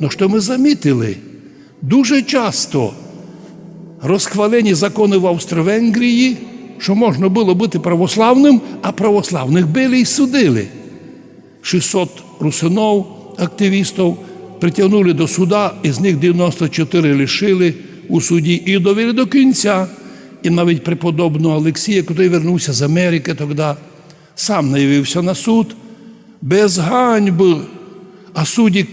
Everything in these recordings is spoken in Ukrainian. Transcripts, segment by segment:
Но що ми замітили, дуже часто розхвалені закони в Австро-Венгрії, що можна було бути православним, а православних били і судили. 600 русинов, активістів притягнули до суда, із них 94 лишили у суді і довели до кінця. І навіть преподобного Олексія, який вернувся з Америки тоді, сам не явився на суд без ганьби. А судді,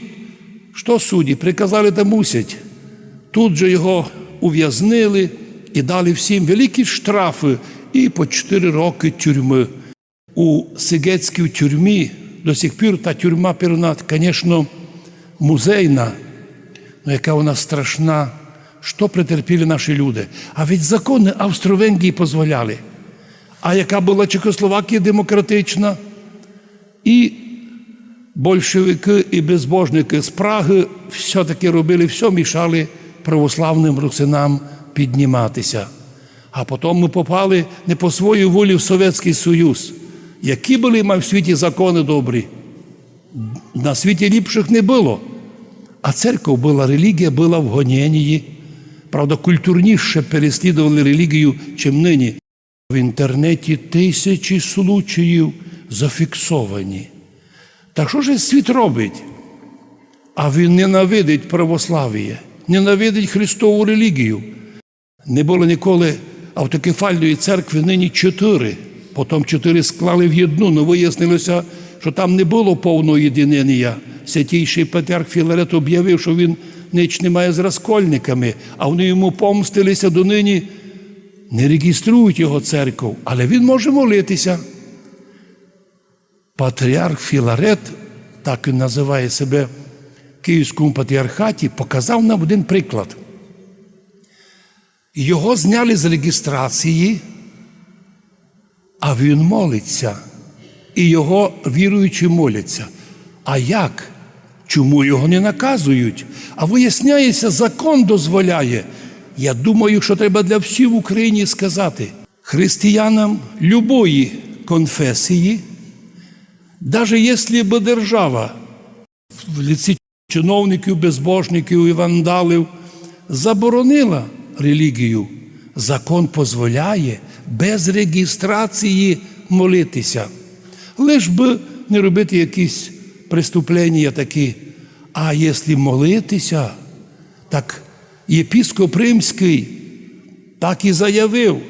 що судді? Приказали та мусять. Тут же його ув'язнили і дали всім великі штрафи і по 4 роки тюрми. У Сигетській тюрмі до сих пір та тюрма перна, звісно, музейна, але яка вона страшна, що претерпіли наші люди. А ведь закони Австро-Венгрії дозволяли. А яка була Чехословакія демократична? І большевики і безбожники з Праги все-таки робили все, мішали православним русинам підніматися. А потім ми попали не по своїй волі в Совєтський Союз. Які були в світі закони добрі? На світі ліпших не було. А церква була, релігія була в гоненні. Правда, культурніше переслідували релігію, чим нині. В інтернеті тисячі случаїв зафіксовані. Так що ж світ робить? А він ненавидить православ'я, ненавидить Христову релігію. Не було ніколи автокефальної церкви, нині чотири. Потім чотири склали в одну, але вияснилося, що там не було повного єдинення. Святійший Патріарх Філарет об'явив, що він ніч не має з розкольниками, а вони йому помстилися донині, не реєструють його церкву, але він може молитися. Патріарх Філарет, так він називає себе Київському патріархаті, показав нам один приклад. Його зняли з реєстрації, а він молиться. І його віруючі моляться. А як? Чому його не наказують? А виясняється, закон дозволяє. Я думаю, що треба для всіх в Україні сказати християнам любої конфесії, навіть якщо б держава в ліці чиновників, безбожників і вандалів заборонила релігію, закон дозволяє без реєстрації молитися. Лиш би не робити якісь преступлення такі. А якщо молитися, так єпіскоп Римський так і заявив,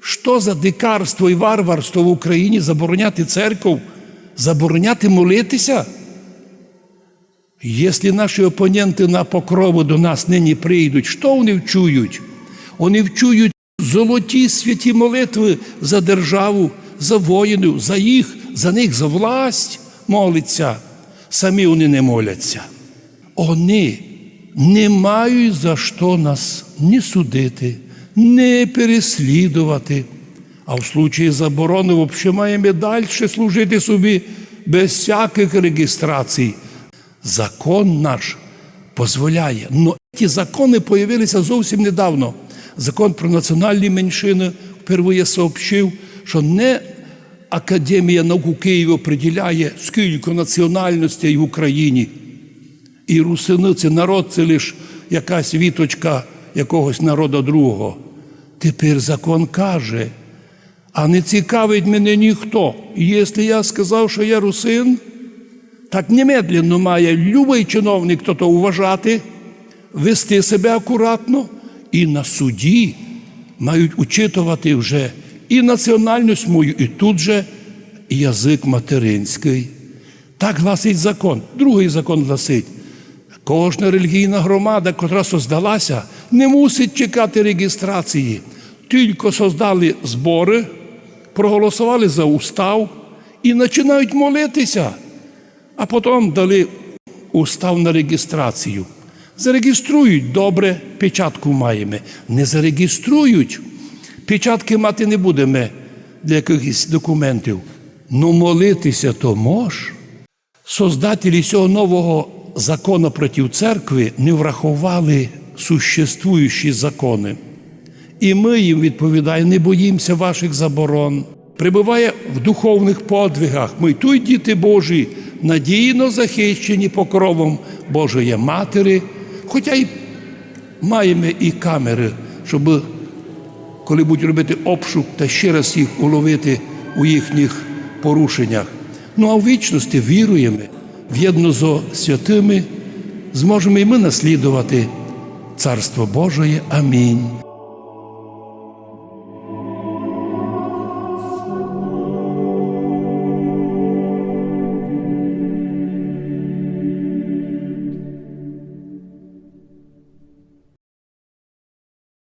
що за дикарство і варварство в Україні забороняти церкву, забороняти молитися. Якщо наші опоненти на покрову до нас нині прийдуть, що вони вчують? Вони вчують золоті святі молитви за державу, за воїнів, за їх, за них, за власть молиться. Самі вони не моляться. Вони не мають за що нас ні судити, ні переслідувати. А в случаї заборони взагалі маємо далі служити собі без всяких реєстрацій. Закон наш дозволяє. Но ці закони з'явилися зовсім недавно. Закон про національні меншини впервые сообщив, що не Академія наук у Києві определяє, скільки національностей в Україні. І русини це народ це лише якась віточка якогось народу другого. Тепер закон каже, а не цікавить мене ніхто. І Якщо я сказав, що я русин, так немедленно має любий чиновник то уважати, вести себе акуратно, і на суді мають учитувати вже і національність мою, і тут же язик материнський. Так гласить закон. Другий закон гласить. Кожна релігійна громада, котра создалася, не мусить чекати реєстрації. Тільки создали збори, проголосували за устав і починають молитися, а потім дали устав на реєстрацію. Зареєструють добре, печатку маємо. Не зареєструють, печатки мати не будемо для якихось документів. Ну молитися то мож. Создателі цього нового закону проти церкви не врахували существуючі закони. І ми їм відповідаємо, не боїмося ваших заборон. Прибуває в духовних подвигах. Ми тут діти Божі, надійно захищені покровом Божої Матері, хоча й маємо і камери, щоб коли будуть робити обшук та ще раз їх уловити у їхніх порушеннях. Ну а в вічності віруємо, в'єдно зо святими, зможемо і ми наслідувати Царство Божої. Амінь.